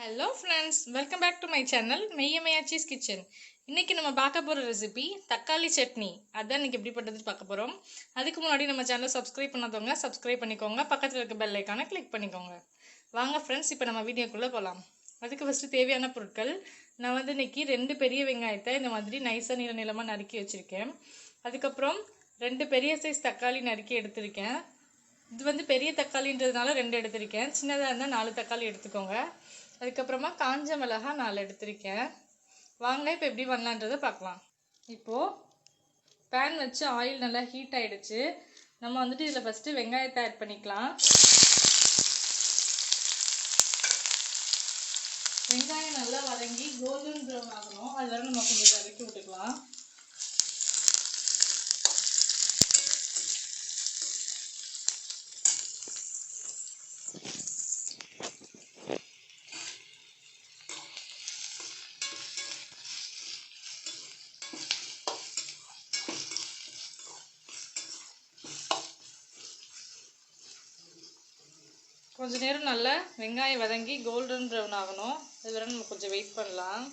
Hello friends welcome back to my channel மெய்யமையாச்சீஸ் kitchen இன்றைக்கி நம்ம பார்க்க போகிற ரெசிபி தக்காளி சட்னி. அதான் இன்னைக்கு எப்படி பண்ணுறது பார்க்க போகிறோம் அதுக்கு முன்னாடி நம்ம சேனலை சப்ஸ்கிரைப் பண்ணாதவங்க சப்ஸ்கிரைப் பண்ணிக்கோங்க. பக்கத்தில் இருக்க பெல் ஐக்கானை கிளிக் பண்ணிக்கோங்க. வாங்க ஃப்ரெண்ட்ஸ் இப்போ நம்ம வீடியோக்குள்ளே போகலாம் அதுக்கு ஃபஸ்ட்டு தேவையான பொருட்கள். நான் வந்து இன்னைக்கு ரெண்டு பெரிய வெங்காயத்தை இந்த மாதிரி நைஸாக நீள நீளமாக நறுக்கி வச்சுருக்கேன். அதுக்கப்புறம் ரெண்டு பெரிய சைஸ் தக்காளி நறுக்கி எடுத்திருக்கேன். இது வந்து பெரிய தக்காளின்றதுனால ரெண்டு எடுத்திருக்கேன். சின்னதாக இருந்தால் நாலு தக்காளி எடுத்துக்கோங்க. அதுக்கப்புறமா காஞ்ச மிளகா நாலு எடுத்திருக்கேன். வாங்க இப்போ எப்படி பண்ணலான்றதை பார்க்கலாம். இப்போது பேன் வச்சு ஆயில் நல்லா ஹீட் ஆகிடுச்சு நம்ம வந்துட்டு இதில் ஃபஸ்ட்டு வெங்காயத்தை ஆட் பண்ணிக்கலாம். வெங்காயம் நல்லா வதங்கி கோல்டன் ப்ரௌன் ஆகணும். அது வரை நம்ம கொஞ்சம் வதக்கி விட்டுக்கலாம். கொஞ்ச நேரம் நல்லா வெங்காயம் வதங்கி கோல்டன் ப்ரௌன் ஆகணும். அது வரை நம்ம கொஞ்சம் வெயிட் பண்ணலாம்.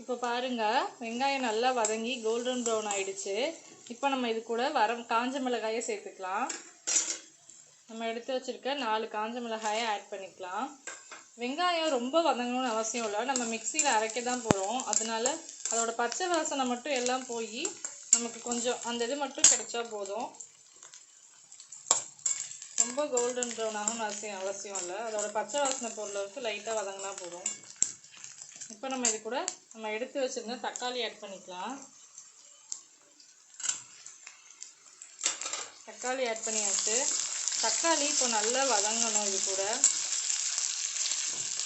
இப்போ பாருங்கள் வெங்காயம் நல்லா வதங்கி கோல்டன் ப்ரௌன் ஆகிடுச்சு இப்போ நம்ம இது கூட வர காஞ்ச மிளகாயை சேர்த்துக்கலாம். நம்ம எடுத்து வச்சிருக்க நாலு காஞ்ச மிளகாயை ஆட் பண்ணிக்கலாம். வெங்காயம் ரொம்ப வதங்கணும்னு அவசியம் இல்லை. நம்ம மிக்சியில் அரைக்க தான் போகிறோம் அதனால அதோட பச்சை வாசனை மட்டும் எல்லாம் போய் நமக்கு கொஞ்சம் அந்த இது மட்டும் கிடைச்சா போதும். ரொம்ப கோல்டன் ப்ரௌன் ஆகணும் அவசியம் அவசியம் இல்லை. அதோட பச்சை வாசனை பொருளுக்கு லைட்டாக வதங்கினா போதும். இப்போ நம்ம இது கூட நம்ம எடுத்து வச்சுருந்த தக்காளி ஆட் பண்ணிக்கலாம். தக்காளி ஆட் பண்ணியாச்சு. தக்காளி இப்போ நல்லா வதங்கணும் இது கூட.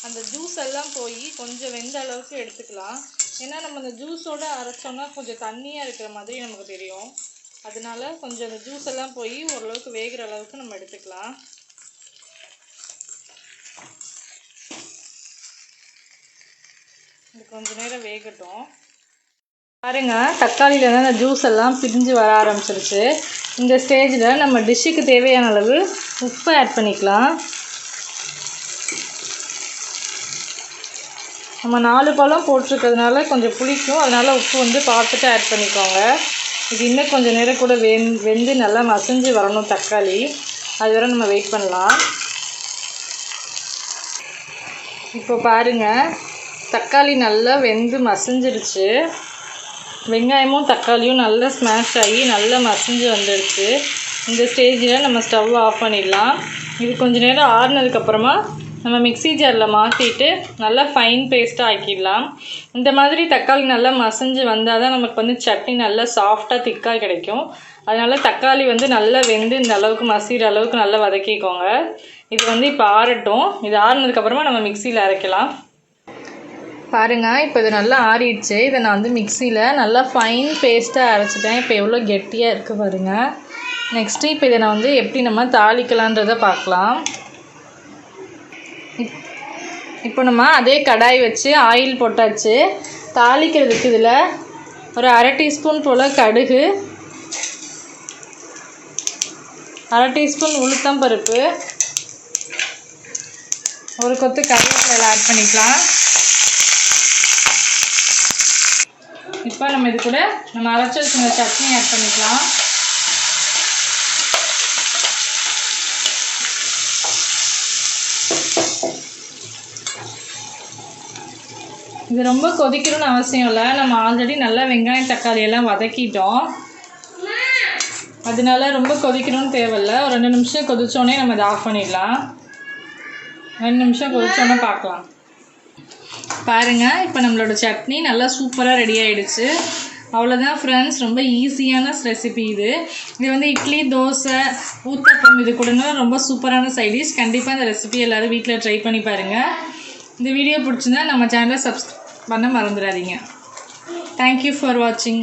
அந்த ஜூஸ் எல்லாம் போய் கொஞ்சம் வெந்த அளவுக்கு எடுத்துக்கலாம். ஏன்னா நம்ம அந்த ஜூஸோட அரைச்சோன்னா கொஞ்சம் தண்ணியாக இருக்கிற மாதிரி நமக்கு தெரியும். அதனால கொஞ்சம் அந்த ஜூஸ் எல்லாம் போய் ஓரளவுக்கு வேகிற அளவுக்கு நம்ம எடுத்துக்கலாம். இது கொஞ்ச நேரம் வேகட்டும். பாருங்கள் தக்காளியில் அந்த ஜூஸ் எல்லாம் பிரிஞ்சு வர ஆரம்பிச்சிருச்சு. இந்த ஸ்டேஜில் நம்ம டிஷ்ஷுக்கு தேவையான அளவு உப்பை ஆட் பண்ணிக்கலாம். நம்ம நாலு பழம் போட்டிருக்கிறதுனால கொஞ்சம் புளிக்கும். அதனால் உப்பு வந்து பார்த்துட்டு ஆட் பண்ணிக்கோங்க. இது இன்னும் கொஞ்சம் நேரம் கூட வெந் வெந்து நல்லா மசிஞ்சு வரணும் தக்காளி. அது வரை நம்ம வெயிட் பண்ணலாம். இப்போ பாருங்கள் தக்காளி நல்லா வெந்து மசிஞ்சிருச்சு. வெங்காயமும் தக்காளியும் நல்லா ஸ்மாஷ் ஆகி நல்லா மசிஞ்சு வந்துடுச்சு இந்த ஸ்டேஜில் நம்ம ஸ்டவ் ஆஃப் பண்ணிடலாம். இது கொஞ்சம் நேரம் ஆறுனதுக்கப்புறமா நம்ம மிக்ஸி ஜாரில் மாற்றிட்டு நல்லா ஃபைன் பேஸ்ட்டாக ஆக்கிடலாம். இந்த மாதிரி தக்காளி நல்லா மசஞ்சு வந்தால் தான் நமக்கு வந்து சட்னி நல்லா சாஃப்டாக திக்காக கிடைக்கும். அதனால் தக்காளி வந்து நல்லா வெந்து இந்த அளவுக்கு மசிகிற அளவுக்கு நல்லா வதக்கிக்கோங்க. இது வந்து இப்போ ஆறட்டும். இது ஆறுனதுக்கப்புறமா நம்ம மிக்சியில் அரைக்கலாம். பாருங்கள் இப்போ இது நல்லா ஆறிடுச்சு. இதை நான் வந்து மிக்சியில் நல்லா ஃபைன் பேஸ்ட்டாக அரைச்சிட்டேன். இப்போ எவ்வளோ கெட்டியாக இருக்குது பாருங்கள் நெக்ஸ்ட்டு இப்போ இதை நான் வந்து எப்படி நம்ம தாளிக்கலான்றதை பார்க்கலாம். இப்போ நம்ம அதே கடாய் வச்சு ஆயில் போட்டாச்சு. தாளிக்கிறதுக்கு இதில் ஒரு அரை டீஸ்பூன் போல் கடுகு அரை டீஸ்பூன் உளுத்தம் பருப்பு ஒரு கொத்து கருவேப்பிலை ஆட் பண்ணிக்கலாம். இப்போ நம்ம இது கூட நம்ம அரைச்சி வச்சுருந்த சட்னி ஆட் பண்ணிக்கலாம். இது ரொம்ப கொதிக்கணும்னு அவசியம் இல்லை. நம்ம ஆல்ரெடி நல்லா வெங்காயம் தக்காளி எல்லாம் வதக்கிட்டோம். அதனால ரொம்ப கொதிக்கணும்னு தேவையில்ல. ஒரு ரெண்டு நிமிஷம் கொதிச்சோடனே நம்ம இதை ஆஃப் பண்ணிடலாம். ரெண்டு நிமிஷம் கொதிச்சோடனே பார்க்கலாம். பாருங்க இப்போ நம்மளோட சட்னி நல்லா சூப்பராக ரெடி ஆகிடுச்சு அவ்வளோதான் ஃப்ரெண்ட்ஸ் ரொம்ப ஈஸியான ரெசிபி இது. இது வந்து இட்லி தோசை ஊத்தப்பம் இது கூடனா ரொம்ப சூப்பரான சைடிஷ் கண்டிப்பாக இந்த ரெசிபி எல்லோரும் வீட்டில் ட்ரை பண்ணி பாருங்கள் இந்த வீடியோ பிடிச்சிருந்தா நம்ம சேனலை சப்ஸ்கிரைப் பண்ண மறந்துடாதீங்க. தேங்க்யூ ஃபார் வாட்சிங்